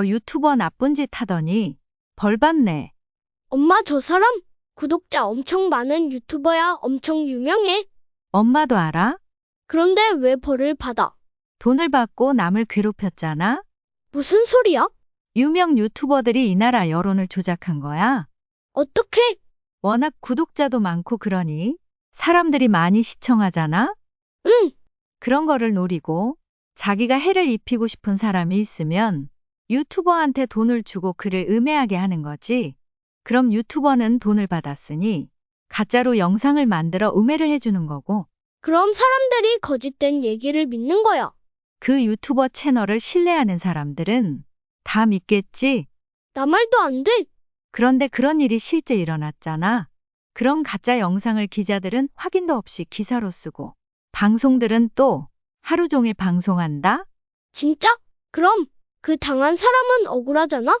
저 유튜버 나쁜 짓 하더니 벌 받네. 엄마 저 사람 구독자 엄청 많은 유튜버야 엄청 유명해. 엄마도 알아? 그런데 왜 벌을 받아? 돈을 받고 남을 괴롭혔잖아? 무슨 소리야? 유명 유튜버들이 이 나라 여론을 조작한 거야. 어떻게? 워낙 구독자도 많고 그러니 사람들이 많이 시청하잖아? 응, 그런 거를 노리고 자기가 해를 입히고 싶은 사람이 있으면 유튜버한테 돈을 주고 그를 음해하게 하는 거지. 그럼 유튜버는 돈을 받았으니 가짜로 영상을 만들어 음해를 해주는 거고 그럼 사람들이 거짓된 얘기를 믿는 거야. 그 유튜버 채널을 신뢰하는 사람들은 다 믿겠지. 나 말도 안 돼. 그런데 그런 일이 실제 일어났잖아. 그런 가짜 영상을 기자들은 확인도 없이 기사로 쓰고 방송들은 또 하루 종일 방송한다? 진짜? 그럼 그 당한 사람은 억울하잖아?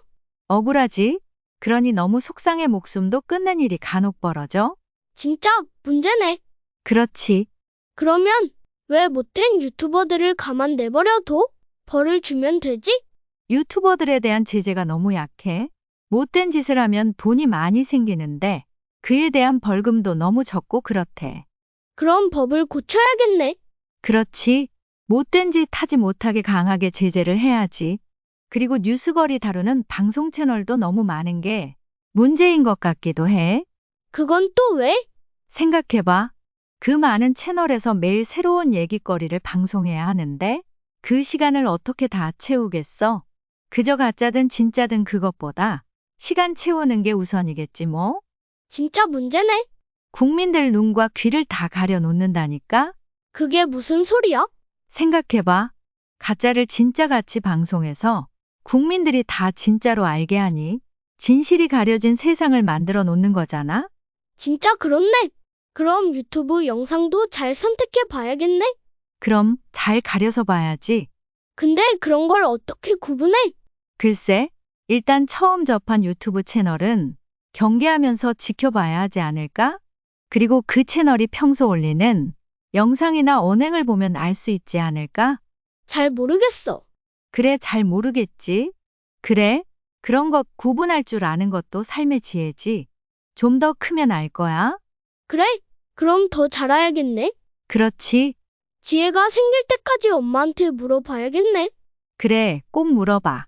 억울하지? 그러니 너무 속상해 목숨도 끊는 일이 간혹 벌어져? 진짜 문제네. 그렇지. 그러면 왜 못된 유튜버들을 가만 내버려둬? 벌을 주면 되지? 유튜버들에 대한 제재가 너무 약해. 못된 짓을 하면 돈이 많이 생기는데 그에 대한 벌금도 너무 적고 그렇대. 그럼 법을 고쳐야겠네. 그렇지. 못된 짓 하지 못하게 강하게 제재를 해야지. 그리고 뉴스거리 다루는 방송 채널도 너무 많은 게 문제인 것 같기도 해. 그건 또 왜? 생각해봐. 그 많은 채널에서 매일 새로운 얘기거리를 방송해야 하는데 그 시간을 어떻게 다 채우겠어? 그저 가짜든 진짜든 그것보다 시간 채우는 게 우선이겠지 뭐. 진짜 문제네. 국민들 눈과 귀를 다 가려 놓는다니까? 그게 무슨 소리야? 생각해봐. 가짜를 진짜 같이 방송해서 국민들이 다 진짜로 알게 하니 진실이 가려진 세상을 만들어 놓는 거잖아? 진짜 그렇네. 그럼 유튜브 영상도 잘 선택해 봐야겠네. 그럼 잘 가려서 봐야지. 근데 그런 걸 어떻게 구분해? 글쎄, 일단 처음 접한 유튜브 채널은 경계하면서 지켜봐야 하지 않을까? 그리고 그 채널이 평소 올리는 영상이나 언행을 보면 알 수 있지 않을까? 잘 모르겠어. 그래, 잘 모르겠지. 그래, 그런 것 구분할 줄 아는 것도 삶의 지혜지. 좀 더 크면 알 거야. 그래? 그럼 더 잘 알아야겠네. 그렇지. 지혜가 생길 때까지 엄마한테 물어봐야겠네. 그래, 꼭 물어봐.